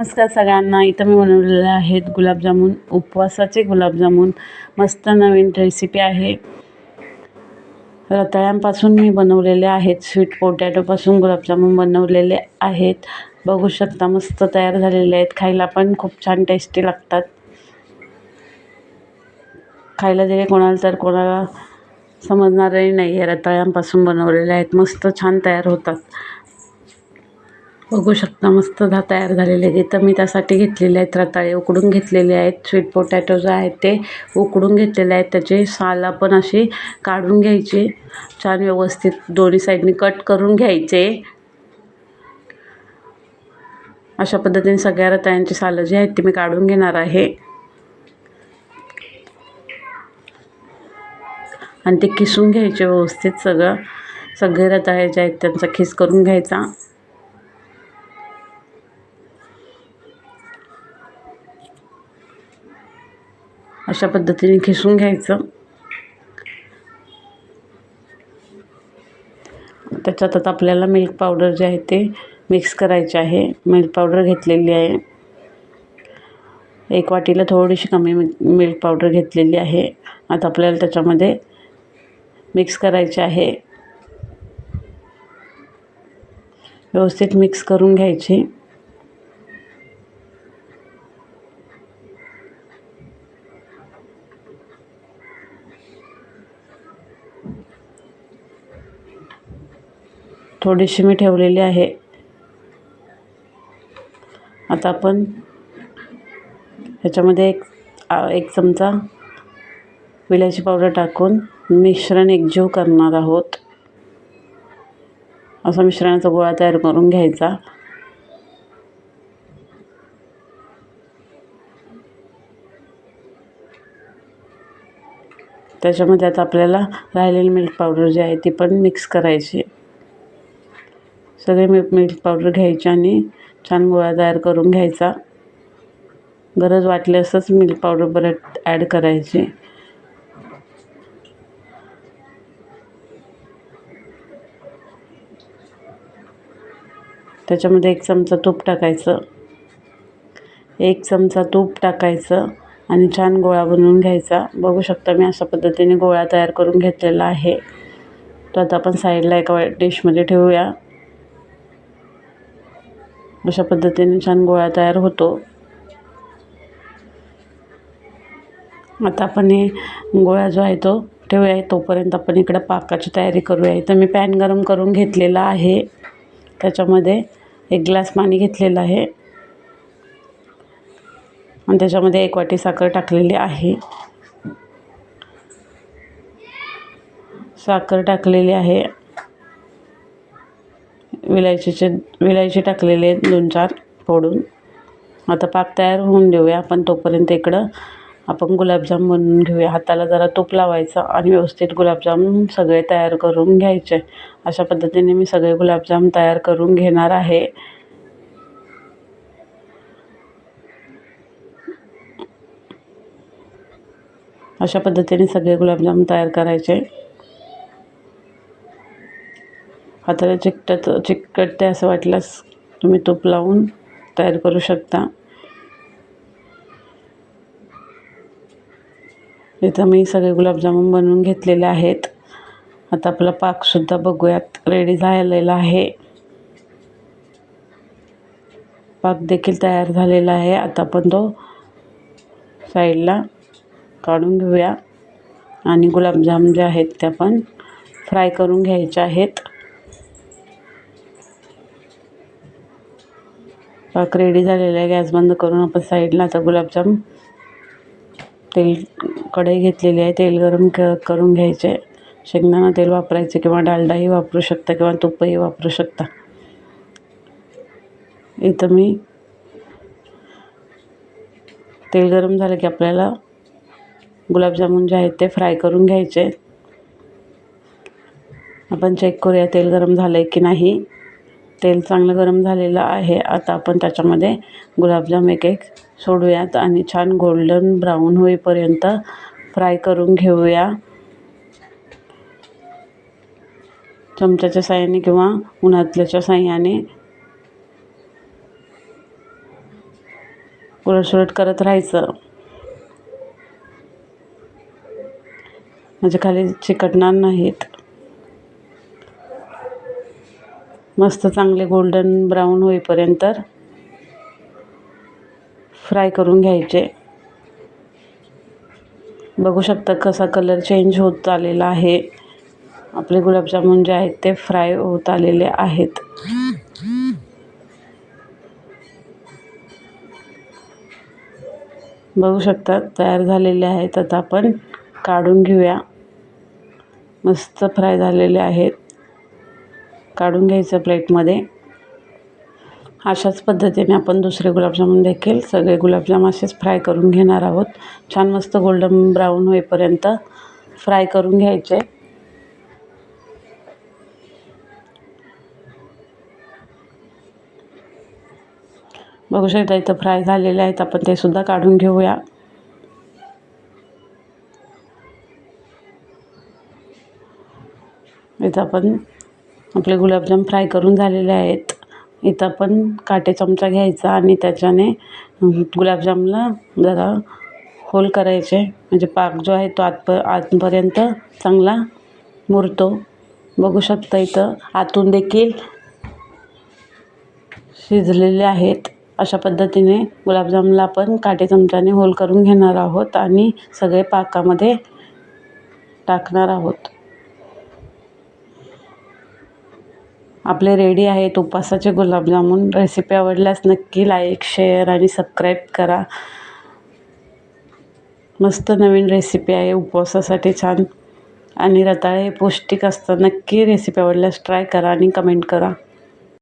नमस्कार सगळ्यांना. इथं मी बनवलेले आहेत गुलाबजामुन उपवासाचे गुलाबजामुन. मस्त नवीन रेसिपी आहे. रताळ्यांपासून मी बनवलेले आहेत. स्वीट पोटॅटोपासून गुलाबजामुन बनवलेले आहेत. बघू शकता मस्त तयार झालेले आहेत. खायला पण खूप छान टेस्टी लागतात. खायला दिले कोणाला तर कोणाला समजणारही नाही आहे रताळ्यांपासून बनवलेले आहेत. मस्त छान तयार होतात. बघू शकता मस्त धा तयार झालेले आहेत. इथं मी त्यासाठी घेतलेले आहेत रताळे उकडून घेतलेले आहेत. स्वीट पोटॅटो जे आहेत ते उकडून घेतलेले आहेत. त्याचे साल पण अशी काढून घ्यायचे. छान व्यवस्थित दोन्ही साईडनी कट करून घ्यायचे. अशा पद्धतीने सगळ्या रताळ्यांची सालं जी आहेत ती मी काढून घेणार आहे. आणि ते किसून घ्यायचे व्यवस्थित सगळं. सगळे रताळे जे आहेत त्यांचा खिस करून घ्यायचा. अशा पद्धतीने खिसून घ्यायचं. त्याच्यात आता आपल्याला मिल्क पावडर जे आहे ते मिक्स करायचे आहे. मिल्क पावडर घेतलेली आहे. एक वाटीला थोडीशी कमी मिल्क पावडर घेतलेली आहे. आता आपल्याला त्याच्यामध्ये मिक्स करायचे आहे. व्यवस्थित मिक्स करून घ्यायची. थोडीशी मी ठेवलेली आहे. आता आपण ह्याच्यामध्ये एक एक चमचा विलायची पावडर टाकून मिश्रण एकजीव करणार आहोत. असा मिश्रणाचा गोळा तयार करून घ्यायचा. त्याच्यामध्ये आता आपल्याला राहिलेली मिल्क पावडर जी आहे ती पण मिक्स करायची. सगळे मिल्क मिल्क पावडर घ्यायची आणि छान गोळा तयार करून घ्यायचा. गरज वाटल्यासच मिल्क पावडर परत ॲड करायची. त्याच्यामध्ये एक चमचा तूप टाकायचं. एक चमचा तूप टाकायचं आणि छान गोळा बनवून घ्यायचा. बघू शकता मी अशा पद्धतीने गोळा तयार करून घेतलेला आहे. तो आता आपण साईडला एका डिशमध्ये ठेवूया. अशा पद्धतीने छान गोळा तयार होतो. आता आपण हे गोळा जो आहे तो ठेवूया तोपर्यंत आपण इकडं पाकाची तयारी करूया. इथं मी पॅन गरम करून घेतलेला आहे. त्याच्यामध्ये एक ग्लास पाणी घेतलेलं आहे. आणि त्याच्यामध्ये एक वाटी साखर टाकलेली आहे. साखर टाकलेली आहे. विलायचीचे विलायची टाकलेले आहेत दोन चार फोडून. आता पाक तयार होऊन देऊया. आपण तोपर्यंत इकडं आपण गुलाबजाम बनवून घेऊया. हाताला जरा तूप लावायचं आणि व्यवस्थित गुलाबजाम सगळे तयार करून घ्यायचे. अशा पद्धतीने मी सगळे गुलाबजाम तयार करून घेणार आहे. अशा पद्धतीने सगळे गुलाबजाम तयार करायचे. हाताला चिकटत चिकटते असं वाटल्यास तुम्ही तूप लावून तयार करू शकता. इथं मी सगळे गुलाबजामुन बनवून घेतलेले आहेत. आता आपला पाकसुद्धा बघूयात. रेडी झालेला आहे. पाक देखील तयार झालेला आहे. आता आपण तो साईडला काढून घेऊया. आणि गुलाबजाम जे आहेत ते आपण फ्राय करून घ्यायचे आहेत. पाक रेडी झालेला आहे. गॅस बंद करून आपण साईडला आता गुलाबजाम तेल कढई घेतलेली आहे. तेल गरम क करून घ्यायचे. शेंगदाणा तेल वापरायचे किंवा डालडाही वापरू शकता किंवा तुपही वापरू शकता. इथं मी तेल गरम झालं की आपल्याला गुलाबजामुन जे आहेत ते फ्राय करून घ्यायचे. आपण चेक करूया तेल गरम झालं आहे की नाही. तेल चांगलं गरम झालेलं आहे. आता आपण त्याच्यामध्ये गुलाबजाम एक एक सोडूयात आणि छान गोल्डन ब्राऊन होईपर्यंत फ्राय करून घेऊया. चमच्याच्या साह्याने किंवा उन्हातल्याच्या साह्याने. उलटसुलट करत राहायचं. म्हणजे खाली चिकटणार नाहीत. मस्त चांगले गोल्डन ब्राऊन होईपर्यंत फ्राय करून घ्यायचे. बघू शकता कसा कलर चेंज होत आलेला आहे. आपले गुलाबजामुन जे आहेत ते फ्राय होत आलेले आहेत. बघू शकता तयार झालेले आहेत. आता आपण काढून घेऊया. मस्त फ्राय झालेले आहेत. काढून घ्यायचं प्लेटमध्ये. अशाच पद्धतीने आपण दुसरे गुलाबजामुन देखील सगळे गुलाबजाम असेच फ्राय करून घेणार आहोत. छान मस्त गोल्डन ब्राऊन होईपर्यंत फ्राय करून घ्यायचे. बघू शकता इथं फ्राय झालेले आहेत. आपण ते सुद्धा काढून घेऊया. इथं आपण आपले गुलाबजाम फ्राय करून झालेले आहेत. इथं आपण काटे चमचा घ्यायचा आणि त्याच्याने गुलाबजामला जरा होल करायचे. म्हणजे पाक जो आहे तो आतप आतपर्यंत चांगला मुरतो. बघू शकता इथं आतून देखील शिजलेले आहेत. अशा पद्धतीने गुलाबजामला आपण काटे चमच्याने होल करून घेणार आहोत आणि सगळे पाकामध्ये टाकणार आहोत. आपले रेडी आहेत उपासाचे गुलाबजामुन. रेसिपी आवडल्यास नक्की लाईक शेअर आणि सबस्क्राईब करा. मस्त नवीन रेसिपी आहे उपवासासाठी छान. आणि रताळे पौष्टिक असतं नक्की रेसिपी आवडल्यास ट्राय करा आणि कमेंट करा.